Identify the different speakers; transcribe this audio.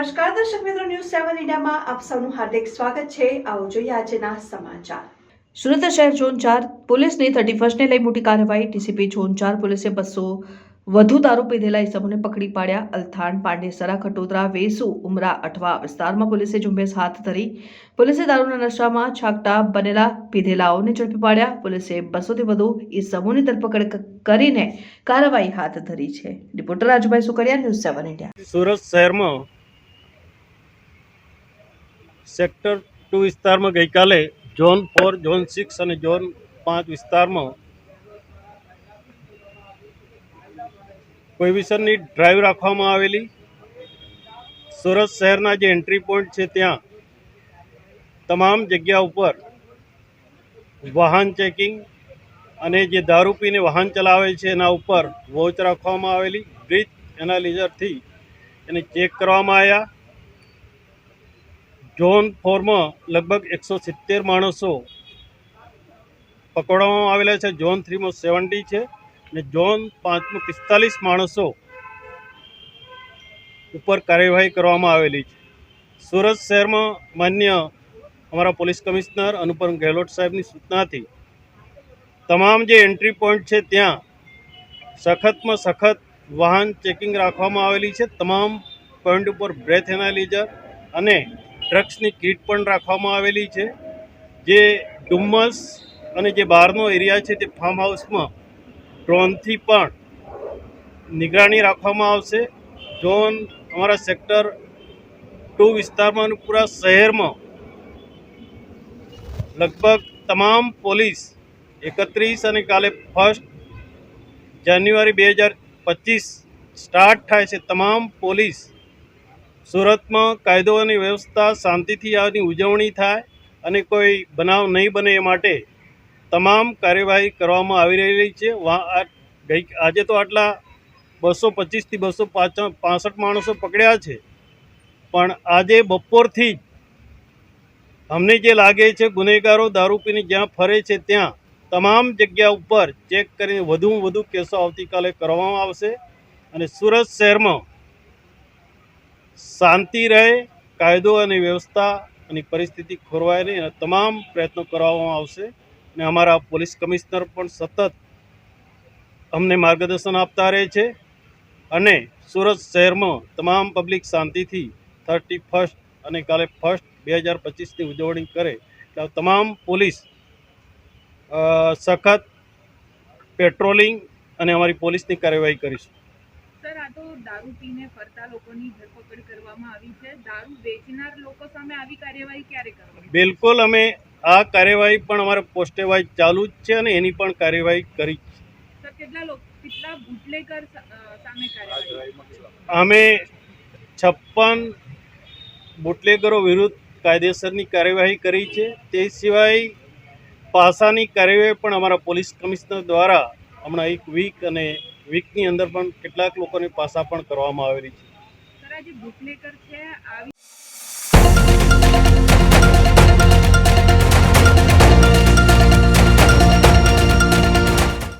Speaker 1: સેવન ઇન્ડિયામાં આપ સૌનું હાર્દિક સ્વાગત છે. આવો જોઈએ આજના સમાચાર.
Speaker 2: સુરત શહેર ઝોન ચાર પોલીસની થર્ટી ફર્સ્ટને લઈ મોટી કાર્યવાહી. ટીસીપી ઝોન ચાર પોલીસે બસો વધુ દારૂ પીધેલા ઇસમોને પકડી પાડ્યા. અલથાણ, પાંડેસરા, ખટોદરા, વેસુ, ઉમરા, અઠવા વિસ્તારમાં પોલીસે ઝુંબેશ હાથ ધરી. પોલીસે દારૂના નશામાં છાકટા બનેલા પીધેલાઓને ઝડપી પાડ્યા. પોલીસે બસોથી વધુ ઇસમોની ધરપકડ કરીને કાર્યવાહી હાથ ધરી છે. Reporter Rajubhai Sukariya news seven India
Speaker 3: Surat શહેરમાં સેક્ટર ટુ વિસ્તારમાં ગઈકાલે ઝોન ફોર, ઝોન સિક્સ અને ઝોન પાંચ વિસ્તારમાં પ્રોહિબિશનની ડ્રાઈવ રાખવામાં આવેલી. સુરત શહેરના જે એન્ટ્રી પોઈન્ટ છે ત્યાં તમામ જગ્યા ઉપર વાહન ચેકિંગ અને જે દારૂ પીને વાહન ચલાવે છે એના ઉપર વોચ રાખવામાં આવેલી. બ્રિજ એનાલિઝરથી એને ચેક કરવામાં આવ્યા ઝોન ફોરમાં લગભગ એકસો સિત્તેર માણસો પકડવામાં આવેલા છે. ઝોન થ્રીમાં સેવન્ટી છે અને ઝોન પાંચમાં પિસ્તાલીસ માણસો ઉપર કાર્યવાહી કરવામાં આવેલી છે. સુરત શહેરમાં માન્ય અમારા પોલીસ કમિશનર અનુપમ ગેહલોત સાહેબની સૂચનાથી તમામ જે એન્ટ્રી પોઈન્ટ છે ત્યાં સખતમાં સખત વાહન ચેકિંગ રાખવામાં આવેલી છે. તમામ પોઈન્ટ ઉપર બ્રેથ એનાલિઝર અને ડ્રગ્સની કીટ પણ રાખવામાં આવેલી છે. જે ડુમ્મસ અને જે બહારનો એરિયા છે તે ફાર્મ હાઉસમાં ડ્રોનથી પણ નિગરાની રાખવામાં આવશે. ડ્રોન અમારા સેક્ટર ટુ વિસ્તારમાં અને પૂરા શહેરમાં લગભગ તમામ પોલીસ એકત્રીસ અને કાલે ફર્સ્ટ જાન્યુઆરી બે હજાર પચીસ સ્ટાર્ટ થાય છે. તમામ પોલીસ સુરતમાં કાયદો અને વ્યવસ્થા શાંતિથી આની ઉજવણી થાય અને કોઈ બનાવ નહીં બને એ માટે તમામ કાર્યવાહી કરવામાં આવી રહેલી છે. ગઈ આજે તો આટલા બસો પચીસથી બસો પાસઠ માણસો પકડ્યા છે. પણ આજે બપોરથી અમને જે લાગે છે ગુનેગારો દારૂ પીને જ્યાં ફરે છે ત્યાં તમામ જગ્યા ઉપર ચેક કરીને વધુમાં વધુ કેસો આવતીકાલે કરવામાં આવશે. અને સુરત શહેરમાં શાંતિ રહે, કાયદો અને વ્યવસ્થા અને પરિસ્થિતિ ખોરવાય નહીં અને તમામ પ્રયત્નો કરવામાં આવશે. અને અમારા પોલીસ કમિશનર પણ સતત અમને માર્ગદર્શન આપતા રહે છે. અને સુરત શહેરમાં તમામ પબ્લિક શાંતિથી થર્ટી ફર્સ્ટ અને કાલે ફર્સ્ટ બે હજાર પચીસની ઉજવણી કરે એટલે તમામ પોલીસ સખત પેટ્રોલિંગ અને અમારી પોલીસની કાર્યવાહી કરીશું.
Speaker 4: સર આ તો દારૂ પીને ફરતા લોકોની ધરપકડ કરવામાં આવી છે. દારૂ વેચનાર લોકો સામે આવી કાર્યવાહી ક્યારે કરવાની
Speaker 3: બિલકુલ અમે આ કાર્યવાહી પણ અમારે પોસ્ટે વાઇઝ ચાલુ જ છે અને એની પણ કાર્યવાહી કરી છે.
Speaker 4: સર કેટલા લોકો કેટલા બુટલેકર સામે કાર્યવાહી?
Speaker 3: અમે છપ્પન બુટલેગરો વિરુદ્ધ કાયદેસરની કાર્યવાહી કરી છે. તે સિવાય પાસાની કાર્યવાહી પણ અમારા પોલીસ કમિશનર દ્વારા હમણાં એક વીક અને વીકની અંદર પણ કેટલાક લોકોની પાસા પણ કરવામાં આવેલી છે.